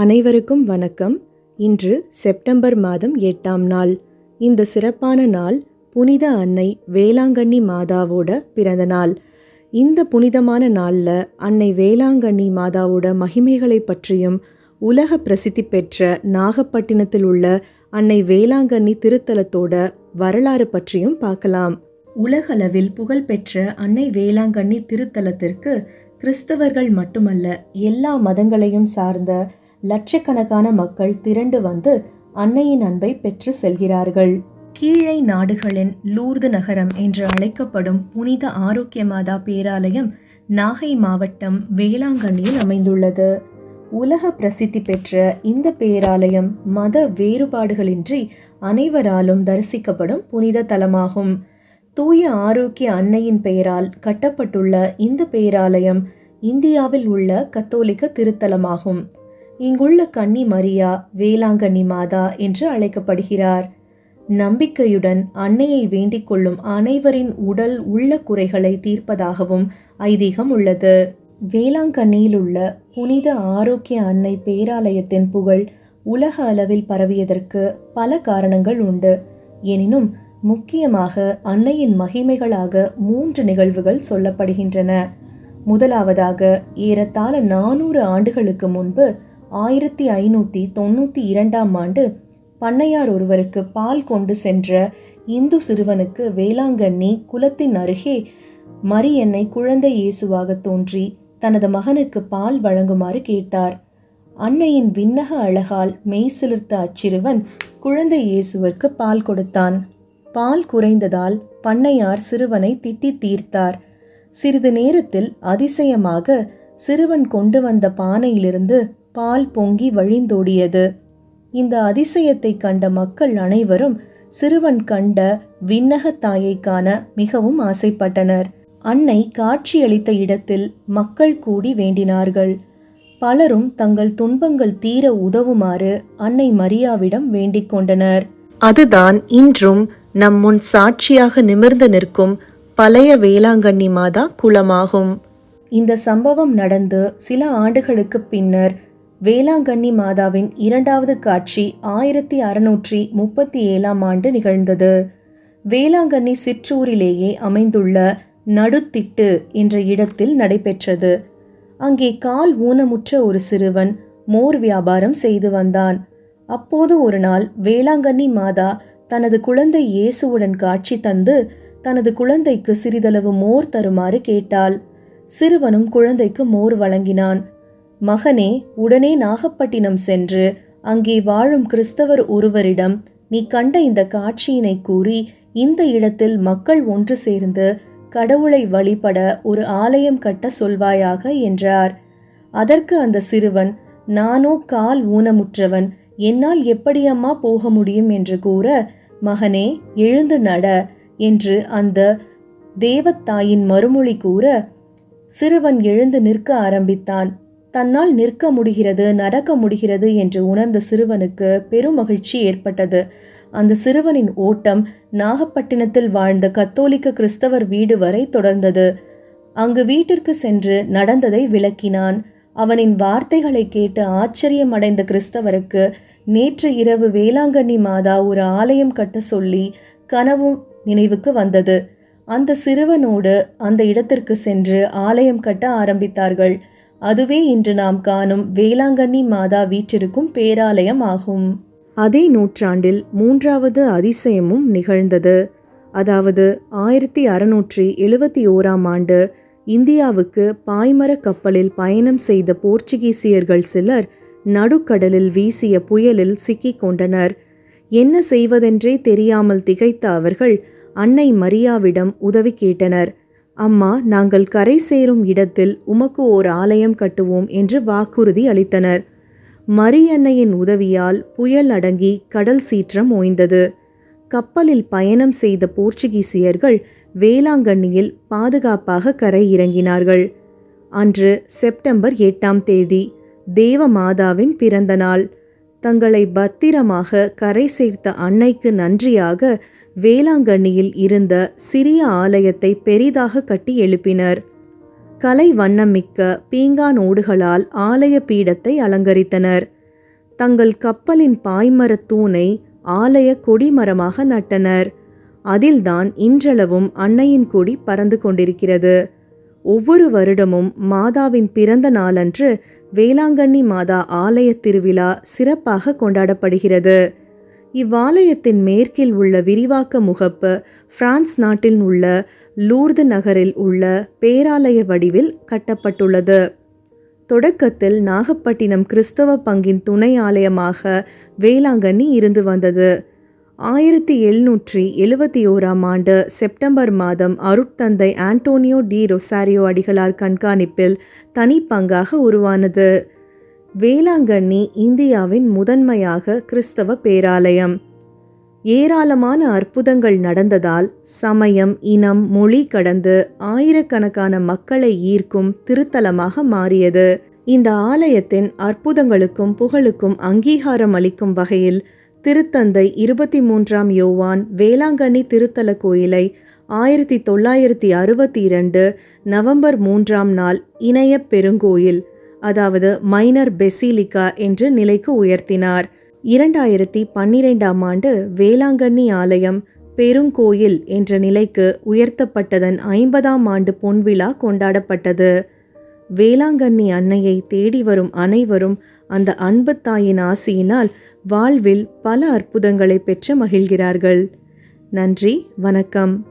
அனைவருக்கும் வணக்கம். இன்று செப்டம்பர் மாதம் எட்டாம் நாள். இந்த சிறப்பான நாள் புனித அன்னை வேளாங்கண்ணி மாதாவோட பிறந்த நாள். இந்த புனிதமான நாளில் அன்னை வேளாங்கண்ணி மாதாவோட மகிமைகளை பற்றியும் உலக பிரசித்தி பெற்ற நாகப்பட்டினத்தில் உள்ள அன்னை வேளாங்கண்ணி திருத்தலத்தோட வரலாறு பற்றியும் பார்க்கலாம். உலகளவில் புகழ்பெற்ற அன்னை வேளாங்கண்ணி திருத்தலத்திற்கு கிறிஸ்தவர்கள் மட்டுமல்ல எல்லா மதங்களையும் சார்ந்த லட்சக்கணக்கான மக்கள் திரண்டு வந்து அன்னையின் அன்பை பெற்று செல்கிறார்கள். கீழை நாடுகளின் லூர்து நகரம் என்று அழைக்கப்படும் புனித ஆரோக்கியமாதா பேராலயம் நாகை மாவட்டம் வேளாங்கண்ணியில் அமைந்துள்ளது. உலக பிரசித்தி பெற்ற இந்த பேராலயம் மத வேறுபாடுகளின்றி அனைவராலும் தரிசிக்கப்படும் புனித தலமாகும். தூய ஆரோக்கிய அன்னையின் பெயரால் கட்டப்பட்டுள்ள இந்த பேராலயம் இந்தியாவில் உள்ள கத்தோலிக்க திருத்தலமாகும். இங்குள்ள கன்னி மரியா வேளாங்கண்ணி மாதா என்று அழைக்கப்படுகிறார். நம்பிக்கையுடன் அன்னையை வேண்டிக் கொள்ளும் அனைவரின் உடல் உள்ள குறைகளை தீர்ப்பதாகவும் ஐதீகம் உள்ளது. வேளாங்கண்ணியில் உள்ள புனித ஆரோக்கிய அன்னை பேராலயத்தின் புகழ் உலக அளவில் பரவியதற்கு பல காரணங்கள் உண்டு. எனினும் முக்கியமாக அன்னையின் மகிமைகளாக மூன்று நிகழ்வுகள் சொல்லப்படுகின்றன. முதலாவதாக ஏறத்தாழ நானூறு ஆண்டுகளுக்கு முன்பு ஆயிரத்தி ஐநூற்றி தொண்ணூற்றி இரண்டாம் ஆண்டு பண்ணையார் ஒருவருக்கு பால் கொண்டு சென்ற இந்து சிறுவனுக்கு வேளாங்கண்ணி குலத்தின் அருகே மரியன்னை குழந்தை இயேசுவாக தோன்றி தனது மகனுக்கு பால் வழங்குமாறு கேட்டார். அன்னையின் விண்ணக அழகால் மெய் சிலிர்த்த அச்சிறுவன் குழந்தை இயேசுவிற்கு பால் கொடுத்தான். பால் குறைந்ததால் பண்ணையார் சிறுவனை திட்டி தீர்த்தார். சிறிது நேரத்தில் அதிசயமாக சிறுவன் கொண்டு வந்த பானையிலிருந்து பால் பொங்கி வழிந்தோடியது. இந்த அதிசயத்தை கண்ட மக்கள் அனைவரும் சிறுவன் கண்ட விண்ணக தாயை காண மிகவும் ஆசைப்பட்டனர். அன்னை காட்சியளித்த இடத்தில் மக்கள் கூடி வேண்டினார்கள். பலரும் தங்கள் துன்பங்கள் தீர உதவுமாறு அன்னை மரியாவிடம் வேண்டிக் கொண்டனர். அதுதான் இன்றும் நம் முன் சாட்சியாக நிமிர்ந்து நிற்கும் பழைய வேளாங்கண்ணி மாதா குளமாகும் இந்த சம்பவம் நடந்து சில ஆண்டுகளுக்கு பின்னர் வேளாங்கண்ணி மாதாவின் இரண்டாவது காட்சி ஆயிரத்தி அறுநூற்றி முப்பத்தி ஏழாம் ஆண்டு நிகழ்ந்தது. வேளாங்கண்ணி சிற்றூரிலேயே அமைந்துள்ள நடுத்திட்டு என்ற இடத்தில் நடைபெற்றது. அங்கே கால் ஊனமுற்ற ஒரு சிறுவன் மோர் வியாபாரம் செய்து வந்தான். அப்போது ஒரு நாள் வேளாங்கண்ணி மாதா தனது குழந்தை இயேசுவுடன் காட்சி தந்து தனது குழந்தைக்கு சிறிதளவு மோர் தருமாறு கேட்டாள். சிறுவனும் குழந்தைக்கு மோர் வழங்கினான். மகனே உடனே நாகப்பட்டினம் சென்று அங்கே வாழும் கிறிஸ்தவர் ஒருவரிடம் நீ கண்ட இந்த காட்சியினை கூறி இந்த இடத்தில் மக்கள் ஒன்று சேர்ந்து கடவுளை வழிபட ஒரு ஆலயம் கட்ட சொல்வாயாக என்றார். அதற்கு அந்த சிறுவன் நானோ கால் ஊனமுற்றவன் என்னால் எப்படியம்மா போக முடியும் என்று கூற மகனே எழுந்து நட என்று அந்த தேவத்தாயின் மறுமொழி கூற சிறுவன் எழுந்து நிற்க ஆரம்பித்தான். தன்னால் நிற்க முடிகிறது நடக்க முடிகிறது என்று உணர்ந்த சிறுவனுக்கு பெரும் மகிழ்ச்சி ஏற்பட்டது. அந்த சிறுவனின் ஓட்டம் நாகப்பட்டினத்தில் வாழ்ந்த கத்தோலிக்க கிறிஸ்தவர் வீடு வரை தொடர்ந்தது. அங்கு வீட்டிற்கு சென்று நடந்ததை விளக்கினான். அவனின் வார்த்தைகளை கேட்டு ஆச்சரியமடைந்த கிறிஸ்தவருக்கு நேற்று இரவு வேளாங்கண்ணி மாதா ஒரு ஆலயம் கட்ட சொல்லி கனவும் நினைவுக்கு வந்தது. அந்த சிறுவனோடு அந்த இடத்திற்கு சென்று ஆலயம் கட்ட ஆரம்பித்தார்கள். அதுவே இன்று நாம் காணும் வேளாங்கண்ணி மாதா வீற்றிருக்கும் பேராலயம் ஆகும். அதே நூற்றாண்டில் மூன்றாவது அதிசயமும் நிகழ்ந்தது. அதாவது ஆயிரத்தி அறுநூற்றி எழுபத்தி ஓராம் ஆண்டு இந்தியாவுக்கு பாய்மர கப்பலில் பயணம் செய்த போர்ச்சுகீசியர்கள் சிலர் நடுக்கடலில் வீசிய புயலில் சிக்கிக் கொண்டனர் என்ன செய்வதென்றே தெரியாமல் திகைத்த அவர்கள் அன்னை மரியாவிடம் உதவி கேட்டனர். அம்மா நாங்கள் கரை சேரும் இடத்தில் உமக்கு ஓர் ஆலயம் கட்டுவோம் என்று வாக்குறுதி அளித்தனர். மரியன்னையின் உதவியால் புயல் அடங்கி கடல் சீற்றம் ஓய்ந்தது. கப்பலில் பயணம் செய்த போர்ச்சுகீசியர்கள் வேளாங்கண்ணியில் பாதுகாப்பாக கரை இறங்கினார்கள். அன்று செப்டம்பர் எட்டாம் தேதி தேவ மாதாவின் பிறந்த நாள். தங்களை பத்திரமாக கரை சேர்த்த அன்னைக்கு நன்றியாக வேளாங்கண்ணியில் இருந்த சிறிய ஆலயத்தை பெரிதாக கட்டி எழுப்பினர். கலை வண்ணமிக்க பீங்கான் ஓடுகளால் ஆலய பீடத்தை அலங்கரித்தனர். தங்கள் கப்பலின் பாய்மரத் தூணை ஆலய கொடிமரமாக நட்டனர். அதில்தான் இன்றளவும் அன்னையின் கொடி பறந்து கொண்டிருக்கிறது. ஒவ்வொரு வருடமும் மாதாவின் பிறந்த நாளன்று வேளாங்கண்ணி மாதா ஆலய திருவிழா சிறப்பாக கொண்டாடப்படுகிறது. இவ்வாலயத்தின் மேற்கில் உள்ள விரிவாக்க முகப்பு பிரான்ஸ் நாட்டில் உள்ள லூர்து நகரில் உள்ள பேராலய வடிவில் கட்டப்பட்டுள்ளது. தொடக்கத்தில் நாகப்பட்டினம் கிறிஸ்தவ பங்கின் துணை ஆலயமாக வேளாங்கண்ணி இருந்து வந்தது. ஆயிரத்தி எழுநூற்றி எழுபத்தி ஓராம் ஆண்டு செப்டம்பர் மாதம் அருட்தந்தை ஆண்டோனியோ டி ரொசாரியோ அடிகளார் கண்காணிப்பில் தனிப்பங்காக உருவானது. வேளாங்கண்ணி இந்தியாவின் முதன்மையாக கிறிஸ்தவ பேராலயம். ஏராளமான அற்புதங்கள் நடந்ததால் சமயம் இனம் மொழி கடந்து ஆயிரக்கணக்கான மக்களை ஈர்க்கும் திருத்தலமாக மாறியது. இந்த ஆலயத்தின் அற்புதங்களுக்கும் புகழுக்கும் அங்கீகாரம் அளிக்கும் வகையில் திருத்தந்தை இருபத்தி மூன்றாம் யோவான் வேளாங்கண்ணி திருத்தல கோயிலை ஆயிரத்தி தொள்ளாயிரத்தி அறுபத்தி இரண்டு நவம்பர் மூன்றாம் நாள் இணைய பெருங்கோயில் அதாவது மைனர் பெசிலிகா என்று நிலைக்கு உயர்த்தினார். இரண்டாயிரத்தி பன்னிரெண்டாம் ஆண்டு வேளாங்கண்ணி ஆலயம் பெருங்கோயில் என்ற நிலைக்கு உயர்த்தப்பட்டதன் ஐம்பதாம் ஆண்டு பொன்விழா கொண்டாடப்பட்டது. வேளாங்கண்ணி அன்னையை தேடி வரும் அனைவரும் அந்த அன்பு தாயின் ஆசியினால் வாழ்வில் பல அற்புதங்களை பெற்று மகிழ்கிறார்கள். நன்றி வணக்கம்.